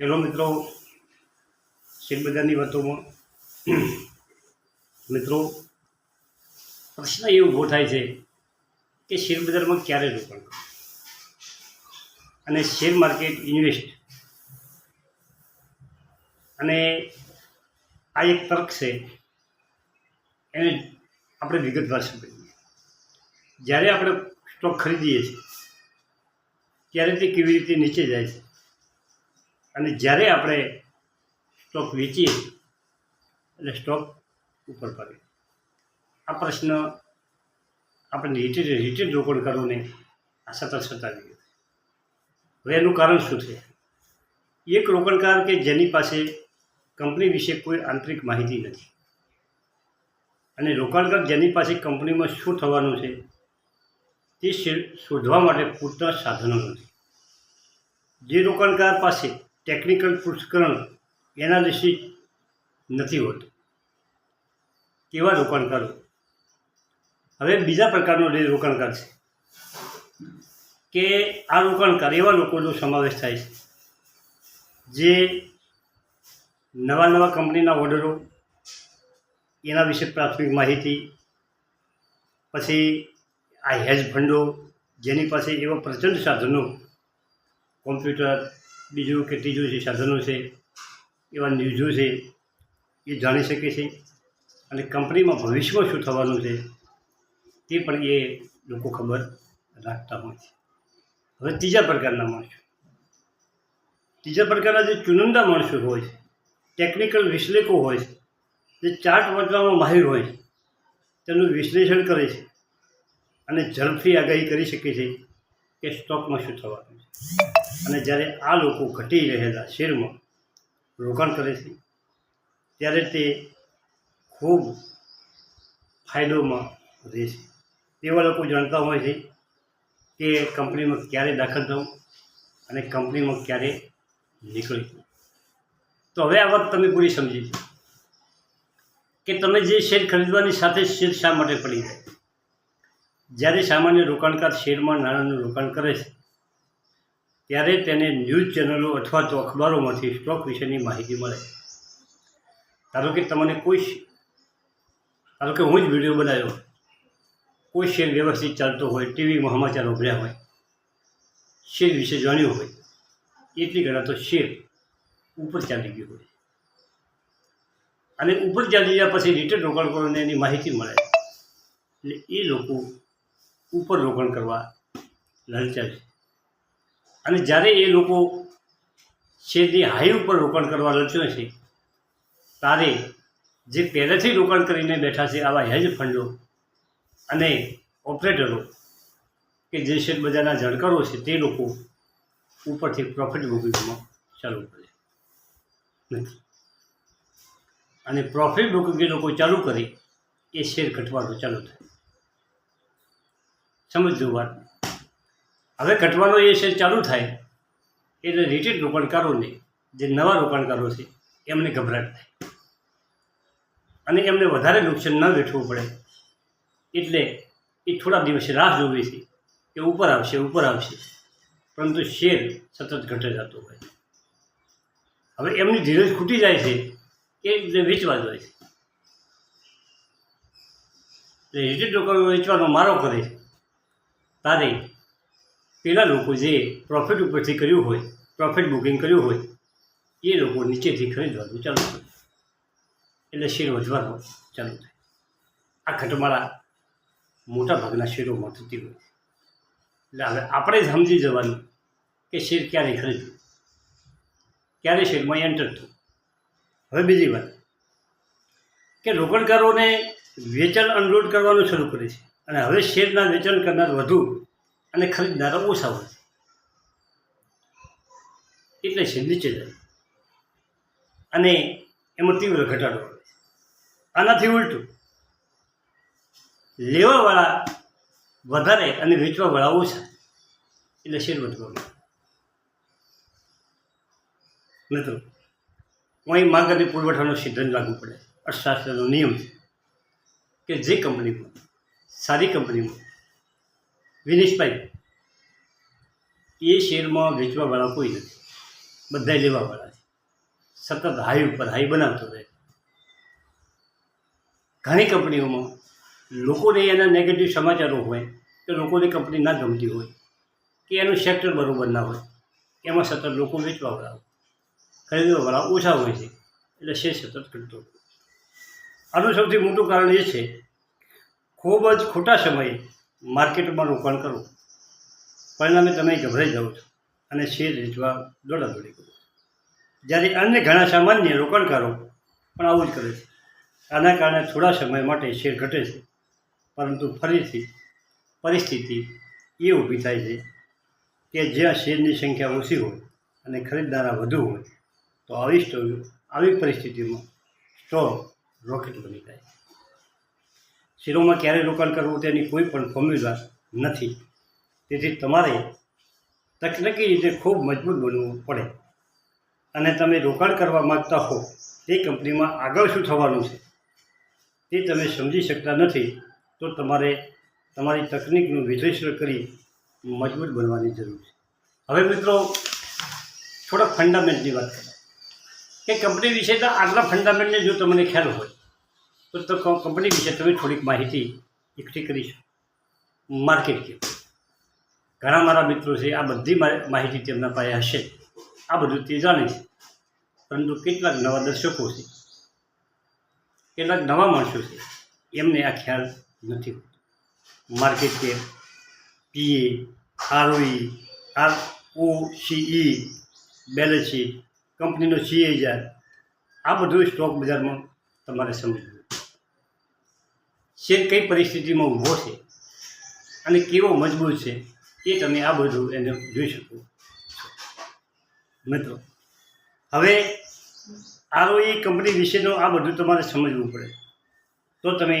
Hello મિત્રો, શેરબજારની વાતોમાં. મિત્રો, પ્રશ્ન એ ઊભો થાય છે કે શેરબજારમાં ક્યારે રોકાણ અને શેર માર્કેટ ઇન્વેસ્ટ અને આ એક તર્ક છે, એને આપણે વિગતવાર સમજીએ. જ્યારે આપણે સ્ટોક ખરીદીએ છીએ, ત્યારે તે કેવી રીતે નીચે જાય છે? અને જ્યારે આપણે સ્ટોક વેચીએ એટલે સ્ટોક ઉપર પડે. આ પ્રશ્ન આપણે રિટેલ રિટેલ નહીં આ સતત સતાવી ગયો હવે એનું કારણ શું છે? એક રોકાણકાર કે જેની પાસે કંપની વિશે કોઈ આંતરિક માહિતી નથી. અને રોકાણકાર જેની પાસે કંપનીમાં શું થવાનું છે, તે શોધવા માટે પૂરતા સાધનો નથી. જે રોકાણકાર પાસે ટેકનિકલ પુષ્કરણ એનાલિસિસ નથી હોતું. તેવા રોકાણકારો? હવે બીજા પ્રકારનો રોકાણકાર છે, કે આ રોકાણકાર એવા લોકોનો સમાવેશ થાય છે, જે નવા નવા કંપનીના ઓર્ડરો, એના વિશે પ્રાથમિક માહિતી, પછી આ હેજ ફંડો, જેની પાસે એવા પ્રચંડ સાધનો, કોમ્પ્યુટર બીજું કે ત્રીજું જે સાધનો છે, એવા ન્યૂઝો છે, એ જાણી શકે છે અને કંપનીમાં ભવિષ્યમાં શું થવાનું છે તે પણ એ લોકો ખબર રાખતા હોય છે. હવે ત્રીજા પ્રકારના માણસો. ત્રીજા પ્રકારના જે ચુનંદા માણસો હોય છે, ટેકનિકલ વિશ્લેષકો હોય છે, જે ચાર્ટ વાંચવામાં માહિર હોય છે, તેનું વિશ્લેષણ કરે છે અને ઝડપથી આગાહી કરી શકે છે કે સ્ટોકમાં શું થવાનું છે. અને જ્યારે આ લોકો ઘટી રહેલા શેરમાં રોકાણ કરે છે, ત્યારે તે ખૂબ ફાયદોમાં રહે છે. તેવા લોકો જાણતા હોય છે કે કંપનીમાં ક્યારે દાખલ થવું અને કંપનીમાં ક્યારે નીકળવું. તો હવે આ વાત તમે પૂરી સમજી કે તમે જે શેર ખરીદવાની સાથે શેર શા માટે પડી જાય? જ્યારે સામાન્ય રોકાણકાર શેરમાં નાણાંનું રોકાણ કરે છે ત્યારે તેને ન્યૂઝ ચેનલો અથવા તો અખબારોમાંથી સ્ટોક વિશેની માહિતી મળે. ધારો કે તમને કોઈ ધારો કે હું જ વીડિયો બનાવ્યો. કોઈ શેર વ્યવસ્થિત ચાલતો હોય ટીવીમાં સમાચાર ઉભર્યા હોય, શેર વિશે જાણ્યું હોય, એટલી ઘણા તો શેર ઉપર ચાલી ગયું હોય. અને ઉપર ચાલી ગયા પછી રિટેલ રોકાણકારોને એની માહિતી મળે. એટલે એ લોકો ઉપર રોકાણ કરવા લલચાય છે. અને જ્યારે એ લોકો શેરની હાઈ ઉપર રોકાણ કરવા લલચાય છે ત્યારે જે પહેલેથી રોકાણ કરીને બેઠા છે આવા હેજ ફંડો અને ઓપરેટરો કે જે શેર બજારના જાણકારો છે તે લોકો ઉપરથી પ્રોફિટ બુકિંગમાં ચાલુ કરે. નથી. અને પ્રોફિટ બુકિંગ લોકો ચાલુ કરે એ શેર ઘટવાનું ચાલુ થાય. સમજો વાત. હવે ઘટવાનો એ શેર ચાલુ થાય. એટલે રિટેલ રોકાણકારોને, જે નવા રોકાણકારો છે, એમને ગભરાટ થાય. અને એમને વધારે નુકસાન ન વેઠવું પડે. એટલે એ થોડા દિવસે રાહ જોવી છે કે ઉપર આવશે ઉપર આવશે. પરંતુ શેર સતત ઘટે જતો હોય હવે એમની ધીરજ ખૂટી જાય છે એ વેચવા જાય છે. એટલે રિટેલ રોકાણો વેચવાનો મારો કરે છે. તારે પેલા લોકો જે પ્રોફિટ ઉપરથી કર્યું હોય પ્રોફિટ બુકિંગ કર્યું હોય, એ લોકો નીચેથી ખરીદવાનું ચાલુ થયું એટલે શેર વધવાનો ચાલુ થાય. આ ઘટમાળા મોટા ભાગના શેરોમાં થતી હોય એટલે હવે આપણે જ સમજી જવાનું કે શેર ક્યારે ખરીદવું. ક્યારે શેરમાં એન્ટર થવું. હવે બીજી વાત. કે રોકાણકારોને વેચાણ અનલોડ કરવાનું શરૂ કરે છે. અને હવે શેરના વેચાણ કરનાર વધુ અને ખરીદનારા ઓછા હોય. છે એટલે છે, નીચે અને એમાં તીવ્ર ઘટાડો આનાથી ઉલટું, લેવાવાળા વધારે અને વેચવાવાળા ઓછા. એટલે શેર વધવા માંડે. મિત્રો અહીં માંગ અને પુરવઠાનો સિદ્ધાંત લાગુ પડે. અર્થશાસ્ત્રનો નિયમ છે કે જે કંપનીમાં, સારી કંપનીમાં વિનિશભાઈ, એ શેરમાં વેચવાવાળા કોઈ નથી. બધા લેવાવાળા છે. સતત હાઈ ઉપર હાઈ બનાવતો રહે. ઘણી કંપનીઓમાં લોકોને એના નેગેટિવ સમાચારો હોય કે લોકોની કંપની ના ગમતી હોય, કે એનું સેક્ટર બરાબર ના હોય, એમાં સતત લોકો વેચવાવાળા હોય. ખરીદવાવાળા ઓછા હોય છે, એટલે શેર સતત ઘટતો આનું સૌથી મોટું કારણ એ છે, ખૂબ જ ખોટા સમયે માર્કેટમાં રોકાણ કરો. પરિણામે તમે ગભરાઈ જાઓ છો અને શેર વેચવા દોડાદોડી કરો જ્યારે અન્ય ઘણા સામાન્ય રોકાણકારો પણ આવું જ કરે છે. આના કારણે થોડા સમય માટે શેર ઘટે છે. પરંતુ ફરીથી પરિસ્થિતિ એ ઊભી થાય છે કે જ્યાં શેરની સંખ્યા ઓછી હોય અને ખરીદનારા વધુ હોય, તો આવી સ્ટોર આવી પરિસ્થિતિમાં સ્ટોક રોકેટ બની જાય શેરોમાં ક્યારે રોકાણ કરવું તેની કોઈ પણ ફોર્મ્યુલા નથી. તેથી તમારે તકનિકી રીતે ખૂબ મજબૂત બનવું પડે. અને તમે રોકાણ કરવા માગતા હો તે કંપનીમાં આગળ શું થવાનું છે તે તમે સમજી શકતા નથી, તો તમારે તમારી તકનિકનું વિશ્લેષણ કરી મજબૂત બનવાની જરૂર છે. હવે મિત્રો થોડા ફંડામેન્ટની વાત કરીએ કે કંપની વિશે તો આટલા ફંડામેન્ટને જો તમને ખ્યાલ હોય તો કંપની વિશે તમે થોડીક માહિતી એકઠી કરીશ માર્કેટ કેપ ઘણા મારા મિત્રો છે, આ બધી માહિતી તેમના પાસે હશે. આ બધું તે જાણે છે. પરંતુ કેટલાક નવા દર્શકો છે. કેટલાક નવા માણસો છે. એમને આ ખ્યાલ નથી market cap PE ROE R O CE balance sheet કંપનીનો સીએજાર આ બધું સ્ટોક બજારમાં તમારે સમજવું શેર કઈ પરિસ્થિતિમાં ઊભો છે અને કેવો મજબૂત છે એ તમે આ બધું એને જોઈ શકો મિત્રો, હવે આરઓઈ કંપની વિશેનું આ બધું તમારે સમજવું પડે. તો તમે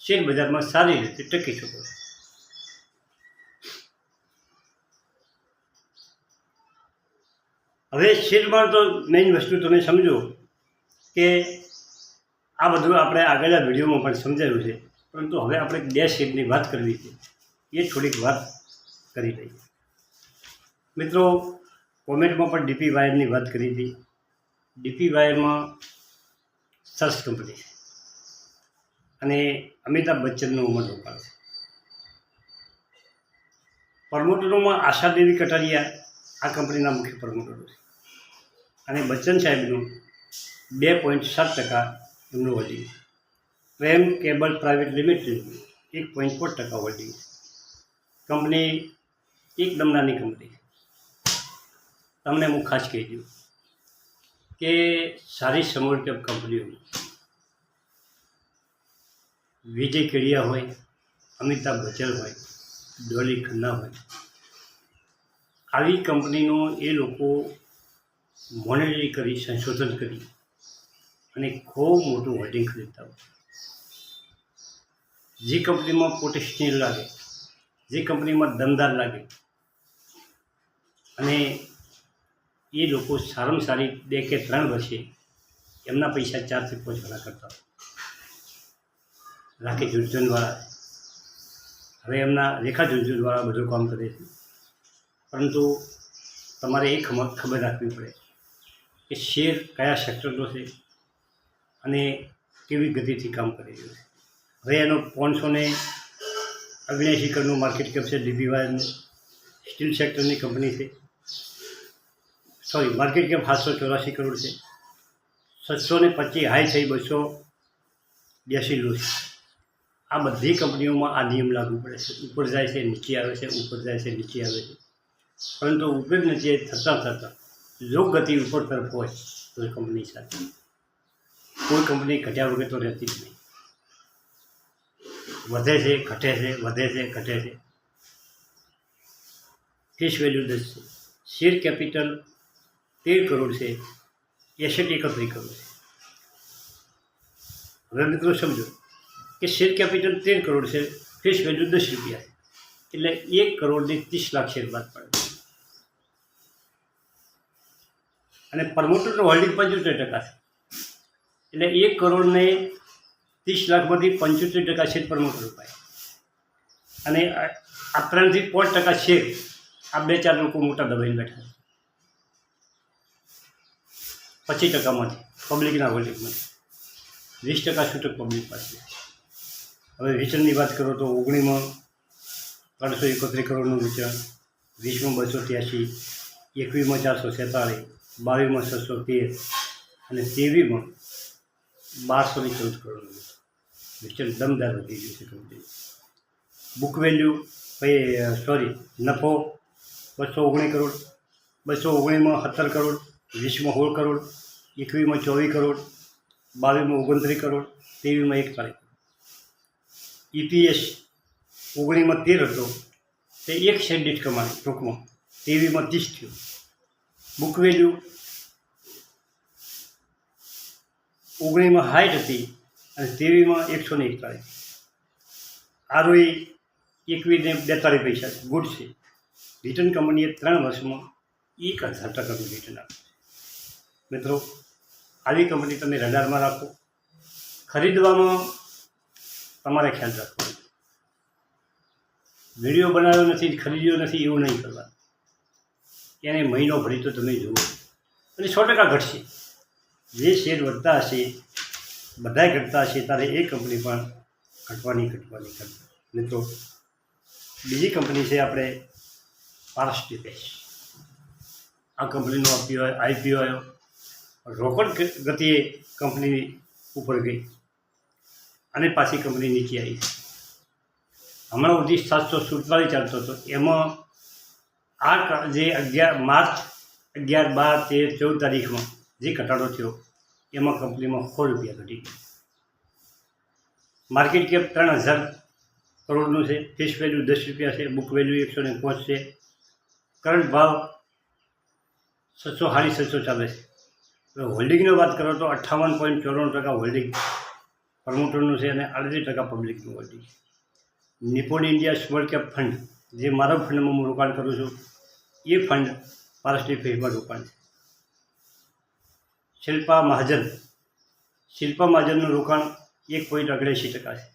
શેર બજારમાં સારી રીતે ટકી શકો. હવે શેરમાં તો મેઇન વસ્તુ તમે સમજો કે આ બધું આપણે આગળના વિડીયોમાં પણ સમજાયું છે. પરંતુ હવે આપણે બે શેડની વાત કરવી છે. એ થોડીક વાત કરી લઈએ. મિત્રો, કોમેન્ટમાં પણ ડીપી વાયરની વાત કરી હતી. ડીપી વાયરમાં સરસ કંપની છે. અને અમિતાભ બચ્ચનનું ઉંમર રોકાણ છે. પ્રમોટરોમાં આશાદેવી કટારિયા આ કંપનીના મુખ્ય પ્રમોટરો છે. અને બચ્ચન સાહેબનું બે પોઈન્ટ સાત ટકા એમનું holding Prem cable private limited, એક પોઈન્ટ ફોર ટકા હોલ્ડિંગ કંપની એકદમ નાની કંપની. તમને હું ખાસ કહી દઉં કે સારી સમર્થક કંપનીઓ. વિજય કેડિયા હોય, અમિતાભ બચ્ચન હોય ડોલી ખન્ના હોય. આવી કંપનીનો એ લોકો મોનિટરી કરી, સંશોધન કરી. અને ખૂબ મોટું હોર્ડિંગ ખરીદતા હોય. જે કંપનીમાં પોટેશનિયલ લાગે, જે કંપનીમાં દમદાર લાગે, અને એ લોકો સારામાં સારી બે કે ત્રણ વર્ષે એમના પૈસા ચારથી પાંચ ગણા કરતા રાકેશ ઝુંઝુનવાળા હવે એમના રેખા ઝુંઝુનવાળા બધું કામ કરે છે. પરંતુ તમારે એ ખબર રાખવી પડે કે શેર કયા સેક્ટરનો છે અને કેવી ગતિથી કામ કરી રહ્યું છે. હવે એનો પાંચસો ને અગ્નેશી કરોડનું માર્કેટ કેપ છે ડીબીવાયનું સ્ટીલ સેક્ટરની કંપની છે. સોરી માર્કેટ કેપ સાતસો ચોરાસી કરોડ છે. સાતસો ને પચીસ હાઈ થઈ બસો બ્યાસી લો છે. આ બધી કંપનીઓમાં આ નિયમ લાગુ પડે છે. ઉપર જાય છે, નીચે આવે છે, ઉપર જાય છે, નીચે આવે છે. પરંતુ ઉપર નીચે થતાં થતાં. જો ગતિ ઉપર તરફ હોય તો કંપની સાથે કોઈ કંપની ઘટ્યા વગર તો રહેતી જ નહીં. વધે છે, ઘટે છે, વધે છે, ઘટે છે. ફેસ વેલ્યુ દસ છે. શેર કેપિટલ તેર કરોડ છે. એસેટ એકત્રીસ કરોડ છે. હવે મિત્રો સમજો કે શેર કેપિટલ તેર કરોડ છે ફેસ વેલ્યુ દસ રૂપિયા છે. એટલે એક કરોડની ત્રીસ લાખ શેર બાદ પડે. અને પ્રમોટરનું હોલ્ડિંગ પંચોતેર ટકા છે. એટલે એક કરોડને ત્રીસ લાખમાંથી પંચોતેર ટકા શેર પ્રમોટર ઉપાય અને આ ત્રણથી પાંચ ટકા શેર આ બે ચાર લોકો મોટા દબાઈને બેઠા પચીસ ટકામાંથી પબ્લિકના હોલ્ડિંગમાંથી વીસ ટકા છૂટક પબ્લિક પાસે. હવે વેચાણની વાત કરો તો ઓગણીમાં ત્રણસો એકોતેર કરોડનું વેચાણ, વીસમાં બસો ત્યાસી, એકવીસમાં ચારસો સેતાળીસ બાવીસમાં છસો તેર અને ત્રેવીસમાં બારસો ને ચૌદ કરોડનું વેચાણ દમદાર વધી ગયું છે કંપની બુક વેલ્યુ સોરી નફો બસો ઓગણીસ કરોડ, બસો ઓગણીસમાં સત્તર કરોડ, વીસમાં સોળ કરોડ, એકવીસમાં ચોવીસ કરોડ, બાવીસમાં ઓગણત્રીસ કરોડ, ત્રેવીસમાં એક કરોડ. ઈપીએસ ઓગણીસમાં તેર હતો. તે એક સેન્ડિટ કમાણી ટૂંકમાં. ત્રેવીસમાં ત્રીસ થયું. બુક વેલ્યુ ઓગણીસમાં હાઈટ હતી અને તેવીમાં એકસો ને એકતાળીસ. આરોઈ એકવીસ ને બેતાળીસ પૈસા છે. ગુડ છે. રિટર્ન કંપનીએ ત્રણ વર્ષમાં એક હજાર ટકાનું રિટર્ન આપ્યું મિત્રો, આવી કંપની તમે રડારમાં રાખો. ખરીદવામાં તમારે ખ્યાલ રાખવો વીડિયો બનાવ્યો નથી ખરીદ્યો નથી એવું નહીં કરવાનું. એને મહિનો ભરી તો તમે જુઓ. અને સો ટકા ઘટશે. જે શેર વધતા હશે બધા ઘટતા હશે, ત્યારે એ કંપની પણ ઘટવાની ઘટવાની ઘટવાની મિત્રો, બીજી કંપની છે આપણે પારસ ટીપેશ આ કંપનીનો આઈપીઓ આઈપીઓ આવ્યો. રોકડ ગતિએ કંપની ઉપર ગઈ. અને પાછી કંપની નીચે આવી. હમણાં સુધી સાતસો સુડતાલીસ ચાલતો હતો. એમાં આ જે અગિયાર, માર્ચ અગિયાર, બાર, તેર, ચૌદ તારીખમાં જે ઘટાડો થયો, એમાં કંપનીમાં સો રૂપિયા ઘટી. માર્કેટ કેપ ત્રણ હજાર કરોડનું છે ફેસ વેલ્યુ દસ રૂપિયા છે, બુક વેલ્યુ એકસો ને પાંચ છે. કરંટ ભાવ છસો સાડી છસો ચાલે છે. હવે હોલ્ડિંગની વાત કરો તો અઠ્ઠાવન પોઈન્ટ ચોરાણું ટકા હોલ્ડિંગ પ્રમોટરનું છે અને અડધી ટકા પબ્લિકનું holding Nippon India small cap fund, જે મારા ફંડમાં હું રોકાણ કરું છું, એ ફંડ પારસની ફેઝમાં રોકાણ છે. શિલ્પા મહાજન. શિલ્પા મહાજનનું રોકાણ એક પોઈન્ટ ઓગણએંસી ટકા છે.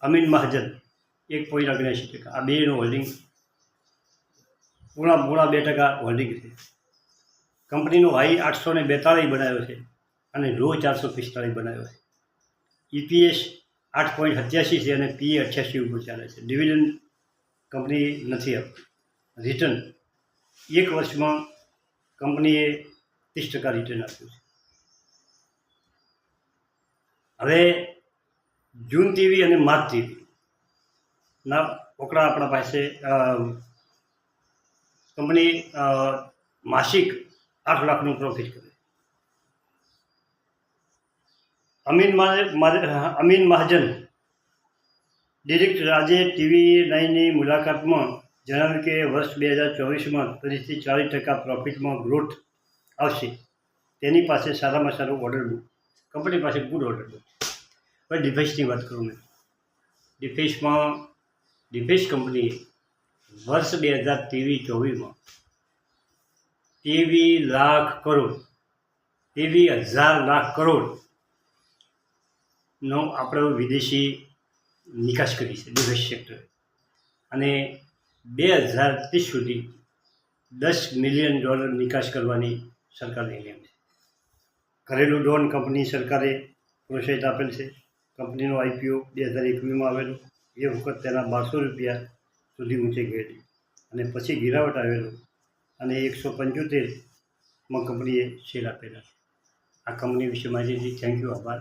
અમીન મહાજન એક પોઈન્ટ ઓગણએંસી ટકા. આ બેનું હોલ્ડિંગ પૂણા પૂણા બે ટકા હોલ્ડિંગ છે. કંપનીનો હાઈ આઠસો ને બેતાળીસ બનાવ્યો છે અને લો ચારસો પિસ્તાળીસ બનાવ્યો છે. ઈપીએસ આઠ પોઈન્ટ સત્યાસી છે અને પી અઠ્યાસી ઉપર ચાલે છે. ડિવિડન્ડ કંપની નથી આપતી. રિટર્ન એક વર્ષમાં કંપનીએ ત્રીસ ટકા છે હવે જૂન ટીવી અને માર્ચ ટીવી ના ઓકડા આપણા પાસે કંપની માસિક આઠ લાખનું પ્રોફિટ કરે. અમીન અમીન મહાજન ડિરેક્ટર આજે ટીવી નાઇનની મુલાકાતમાં જણાવ્યું કે વર્ષ બે હજાર ચોવીસમાં ત્રીસથી ચાલીસ ટકા પ્રોફિટમાં ગ્રોથ આવશે. તેની પાસે સારામાં સારો ઓર્ડર બુક કંપની પાસે ગુડ ઓર્ડર બુક હવે ડિફેન્સની વાત કરું મેં. ડિફેન્સમાં ડિફેન્સ કંપનીએ વર્ષ બે હજાર ત્રેવીસ ચોવીસમાં ત્રેવીસ લાખ કરોડ ત્રેવીસ હજાર લાખ કરોડ નો આપણે વિદેશી નિકાસ કરી છે ડિફેન્સ સેક્ટર અને બે હજાર ત્રીસ સુધી દસ મિલિયન ડોલર નિકાસ કરવાની સરકારની નિયમ છે. ઘરેલું ડોન કંપની સરકારે પ્રોત્સાહિત આપેલ છે. કંપનીનો આઈપીઓ બે હજાર એકવીસમાં આવેલો. એ વખત તેના બારસો રૂપિયા સુધી ઊંચે ગયેલી અને પછી ગિરાવટ આવેલો. અને એકસો પંચોતેરમાં કંપનીએ શેર આપેલા આ કંપની વિશે માહિતી થેન્ક યુ આભાર.